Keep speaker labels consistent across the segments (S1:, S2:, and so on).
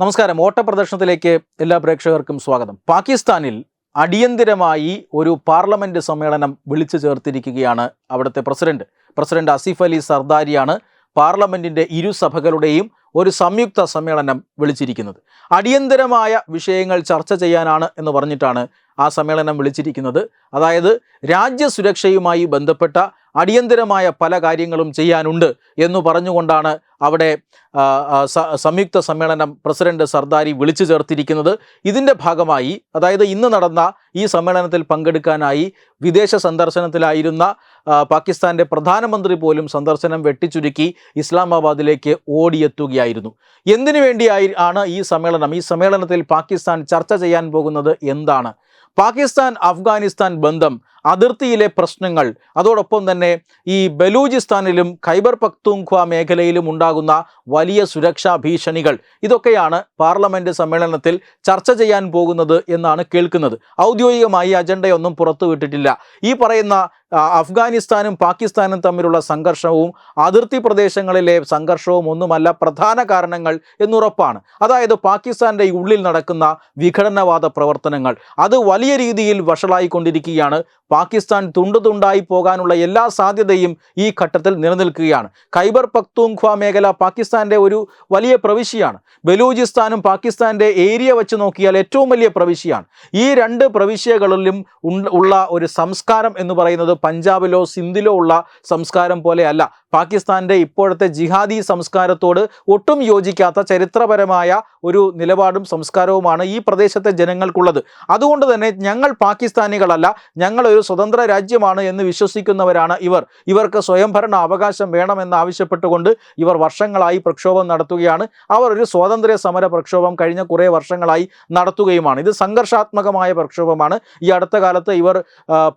S1: നമസ്കാരം. ഓട്ടപ്രദർശനത്തിലേക്ക് എല്ലാ പ്രേക്ഷകർക്കും സ്വാഗതം. പാകിസ്ഥാനിൽ അടിയന്തിരമായി ഒരു പാർലമെന്റ് സമ്മേളനം വിളിച്ചു ചേർത്തിരിക്കുകയാണ് അവിടുത്തെ പ്രസിഡന്റ്. പ്രസിഡന്റ് അസിഫ് അലി സർദാരിയാണ് പാർലമെന്റിന്റെ ഇരുസഭകളുടെയും ഒരു സംയുക്ത സമ്മേളനം വിളിച്ചിരിക്കുന്നത്. അടിയന്തരമായ വിഷയങ്ങൾ ചർച്ച ചെയ്യാനാണ് എന്ന് പറഞ്ഞിട്ടാണ് ആ സമ്മേളനം വിളിച്ചിരിക്കുന്നത്. അതായത് രാജ്യസുരക്ഷയുമായി ബന്ധപ്പെട്ട അടിയന്തരമായ പല കാര്യങ്ങളും ചെയ്യാനുണ്ട് എന്ന് പറഞ്ഞുകൊണ്ടാണ് അവിടെ സംയുക്ത സമ്മേളനം പ്രസിഡന്റ് സർദാരി വിളിച്ചു ചേർത്തിരിക്കുന്നത്. ഇതിന്റെ ഭാഗമായി അതായത് ഇന്ന് നടന്ന ഈ സമ്മേളനത്തിൽ പങ്കെടുക്കാനായി വിദേശ സന്ദർശനത്തിലായിരുന്ന പാകിസ്ഥാന്റെ പ്രധാനമന്ത്രി പോലും സന്ദർശനം വെട്ടിച്ചുരുക്കി ഇസ്ലാമാബാദിലേക്ക് ഓടിയെത്തുകയായിരുന്നു. എന്തിനു വേണ്ടിയായി ആണ് ഈ സമ്മേളനം ഈ സമ്മേളനത്തിൽ പാകിസ്ഥാൻ ചർച്ച ചെയ്യാൻ പോകുന്നത് എന്താണ്? പാകിസ്ഥാൻ അഫ്ഗാനിസ്ഥാൻ ബന്ധം അതിർത്തിയിലെ പ്രശ്നങ്ങൾ അതോടൊപ്പം തന്നെ ഈ ബലൂചിസ്ഥാനിലും ഖൈബർ പക്തൂങ്ഖ്വ മേഖലയിലും ഉണ്ടാകുന്ന വലിയ സുരക്ഷാ ഭീഷണികൾ. ഇതൊക്കെയാണ് പാർലമെന്റ് സമ്മേളനത്തിൽ ചർച്ച ചെയ്യാൻ പോകുന്നത് എന്നാണ് കേൾക്കുന്നത്. ഔദ്യോഗികമായി അജണ്ടയൊന്നും പുറത്തുവിട്ടിട്ടില്ല. ഈ പറയുന്ന അഫ്ഗാനിസ്ഥാനും പാകിസ്ഥാനും തമ്മിലുള്ള സംഘർഷവും അതിർത്തി പ്രദേശങ്ങളിലെ സംഘർഷവും ഒന്നുമല്ല പ്രധാന കാരണങ്ങൾ എന്നുറപ്പാണ്. അതായത് പാകിസ്ഥാന്റെ ഉള്ളിൽ നടക്കുന്ന വിഘടനവാദ പ്രവർത്തനങ്ങൾ. അത് വലിയ രീതിയിൽ വഷളായിക്കൊണ്ടിരിക്കുകയാണ്. പാകിസ്ഥാൻ തുണ്ടു തുണ്ടായി പോകാനുള്ള എല്ലാ സാധ്യതയും ഈ ഘട്ടത്തിൽ നിലനിൽക്കുകയാണ്. ഖൈബർ പക്തൂങ്ഖ്വ മേഖല പാകിസ്ഥാന്റെ ഒരു വലിയ പ്രവിശ്യയാണ്. ബലൂചിസ്ഥാനും പാകിസ്ഥാന്റെ ഏരിയ വെച്ച് നോക്കിയാൽ ഏറ്റവും വലിയ പ്രവിശ്യയാണ്. ഈ രണ്ട് പ്രവിശ്യകളിലും ഉള്ള ഒരു സംസ്കാരം എന്ന് പറയുന്നത് പഞ്ചാബിലോ സിന്ധിലോ ഉള്ള സംസ്കാരം പോലെയല്ല. പാകിസ്ഥാന്റെ ഇപ്പോഴത്തെ ജിഹാദി സംസ്കാരത്തോട് ഒട്ടും യോജിക്കാത്ത ചരിത്രപരമായ ഒരു നിലപാടും സംസ്കാരവുമാണ് ഈ പ്രദേശത്തെ ജനങ്ങൾക്കുള്ളത്. അതുകൊണ്ട് തന്നെ ഞങ്ങൾ പാകിസ്ഥാനികളല്ല ഞങ്ങളൊരു സ്വതന്ത്ര രാജ്യമാണ് എന്ന് വിശ്വസിക്കുന്നവരാണ് ഇവർ. ഇവർക്ക് സ്വയംഭരണ അവകാശം വേണമെന്ന് ആവശ്യപ്പെട്ടുകൊണ്ട് ഇവർ വർഷങ്ങളായി പ്രക്ഷോഭം നടത്തുകയാണ്. അവർ ഒരു സ്വാതന്ത്ര്യ സമര പ്രക്ഷോഭം കഴിഞ്ഞ കുറേ വർഷങ്ങളായി നടത്തുകയുമാണ്. ഇത് സംഘർഷാത്മകമായ പ്രക്ഷോഭമാണ്. ഈ അടുത്ത കാലത്ത് ഇവർ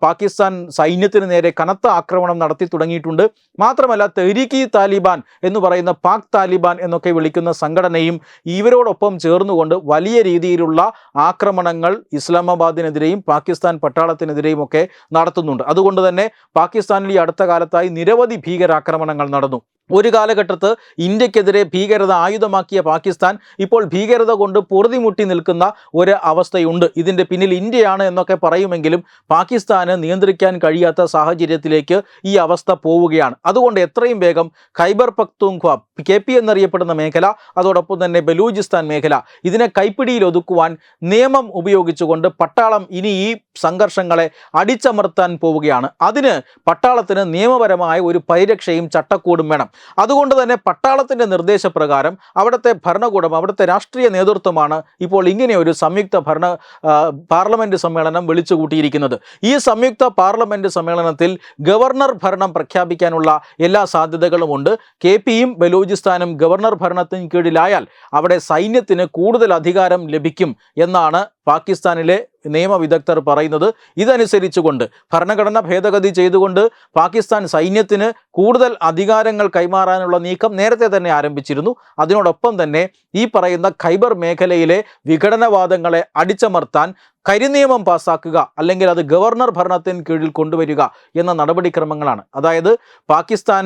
S1: പാകിസ്ഥാൻ സൈന്യത്തിന് നേരെ കനത്ത ആക്രമണം നടത്തി തുടങ്ങിയിട്ടുണ്ട്. മാത്രമല്ല തെഹ്രീക്കി താലിബാൻ എന്ന് പറയുന്ന പാക് താലിബാൻ എന്നൊക്കെ വിളിക്കുന്ന സംഘടനയും ഇവരോടൊപ്പം ചേർന്നുകൊണ്ട് വലിയ രീതിയിലുള്ള ആക്രമണങ്ങൾ ഇസ്ലാമാബാദിനെതിരെയും പാകിസ്ഥാൻ പട്ടാളത്തിനെതിരെയും ഒക്കെ നടത്തുന്നുണ്ട്. അതുകൊണ്ട് തന്നെ പാകിസ്ഥാനിൽ ഈ അടുത്ത കാലത്തായി നിരവധി ഭീകരാക്രമണങ്ങൾ നടന്നു. ഒരു കാലഘട്ടത്ത് ഇന്ത്യക്കെതിരെ ഭീകരത ആയുധമാക്കിയ പാകിസ്ഥാൻ ഇപ്പോൾ ഭീകരത കൊണ്ട് പൊറുതിമുട്ടി നിൽക്കുന്ന ഒരു അവസ്ഥയുണ്ട്. ഇതിന്റെ പിന്നിൽ ഇന്ത്യയാണ് എന്നൊക്കെ പറയുമെങ്കിലും പാകിസ്ഥാന് നിയന്ത്രിക്കാൻ കഴിയാത്ത സാഹചര്യത്തിലേക്ക് ഈ അവസ്ഥ പോവുകയാണ്. അതുകൊണ്ട് എത്രയും വേഗം ഖൈബർ പക്തൂങ്ഖ്വ കെ പി എന്നറിയപ്പെടുന്ന മേഖല അതോടൊപ്പം തന്നെ ബലൂചിസ്ഥാൻ മേഖല ഇതിനെ കൈപ്പിടിയിൽ ഒതുക്കുവാൻ നിയമം ഉപയോഗിച്ചുകൊണ്ട് പട്ടാളം ഇനി ഈ സംഘർഷങ്ങളെ അടിച്ചമർത്താൻ പോവുകയാണ്. അതിന് പട്ടാളത്തിന് നിയമപരമായ ഒരു പരിരക്ഷയും ചട്ടക്കൂടും വേണം. അതുകൊണ്ട് തന്നെ പട്ടാളത്തിന്റെ നിർദ്ദേശപ്രകാരം അവിടുത്തെ ഭരണകൂടം അവിടുത്തെ രാഷ്ട്രീയ നേതൃത്വമാണ് ഇപ്പോൾ ഇങ്ങനെ ഒരു സംയുക്ത ഭരണ പാർലമെന്റ് സമ്മേളനം വിളിച്ചു കൂട്ടിയിരിക്കുന്നത് ഈ സംയുക്ത പാർലമെന്റ് സമ്മേളനത്തിൽ ഗവർണർ ഭരണം പ്രഖ്യാപിക്കാനുള്ള എല്ലാ സാധ്യതകളുമുണ്ട് കെ പിയും ബലൂചിസ്ഥാനും ഗവർണർ ഭരണത്തിന് കീഴിലായാൽ അവിടെ സൈന്യത്തിന് കൂടുതൽ അധികാരം ലഭിക്കും എന്നാണ് പാകിസ്ഥാനിലെ നിയമവിദഗ്ധർ പറയുന്നത് ഇതനുസരിച്ചുകൊണ്ട് ഭരണഘടന ഭേദഗതി ചെയ്തുകൊണ്ട് പാകിസ്ഥാൻ സൈന്യത്തിന് കൂടുതൽ അധികാരങ്ങൾ കൈമാറാനുള്ള നീക്കം നേരത്തെ തന്നെ ആരംഭിച്ചിരുന്നു. അതിനോടൊപ്പം തന്നെ ഈ പറയുന്ന ഖൈബർ മേഖലയിലെ വിഘടനവാദങ്ങളെ അടിച്ചമർത്താൻ കരിനിയമം പാസാക്കുക അല്ലെങ്കിൽ അത് ഗവർണർ ഭരണത്തിന് കീഴിൽ കൊണ്ടുവരിക എന്ന നടപടിക്രമങ്ങളാണ്. അതായത് പാകിസ്ഥാൻ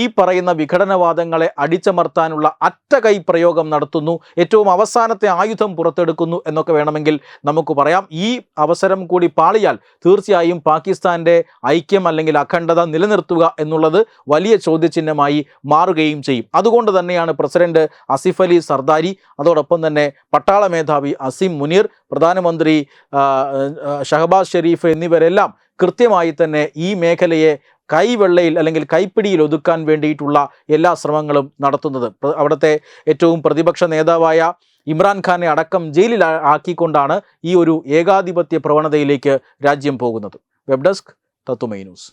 S1: ഈ പറയുന്ന വിഘടനവാദങ്ങളെ അടിച്ചമർത്താനുള്ള അറ്റകൈ പ്രയോഗം നടത്തുന്നു ഏറ്റവും അവസാനത്തെ ആയുധം പുറത്തെടുക്കുന്നു എന്നൊക്കെ വേണമെങ്കിൽ നമുക്ക് പറയാം. ഈ അവസരം കൂടി പാളിയാൽ തീർച്ചയായും പാകിസ്ഥാന്റെ ഐക്യം അല്ലെങ്കിൽ അഖണ്ഡത നിലനിർത്തുക എന്നുള്ളത് വലിയ ചോദ്യചിഹ്നമായി മാറുകയും ചെയ്യും. അതുകൊണ്ട് തന്നെയാണ് പ്രസിഡന്റ് അസിഫ് അലി സർദാരി അതോടൊപ്പം തന്നെ പട്ടാള മേധാവി അസിം മുനീർ പ്രധാനമന്ത്രി ഷഹബാസ് ഷെരീഫ് എന്നിവരെല്ലാം കൃത്യമായി തന്നെ ഈ മേഖലയെ കൈവെള്ളയിൽ അല്ലെങ്കിൽ കൈപ്പിടിയിൽ ഒതുക്കാൻ വേണ്ടിയിട്ടുള്ള എല്ലാ ശ്രമങ്ങളും നടത്തുന്നത്. അവിടുത്തെ ഏറ്റവും പ്രതിപക്ഷ നേതാവായ ഇമ്രാൻഖാനെ അടക്കം ജയിലിൽ ആക്കിക്കൊണ്ടാണ് ഈ ഒരു ഏകാധിപത്യ പ്രവണതയിലേക്ക് രാജ്യം പോകുന്നത്. വെബ് ഡെസ്ക് തത്തുമൈ ന്യൂസ്.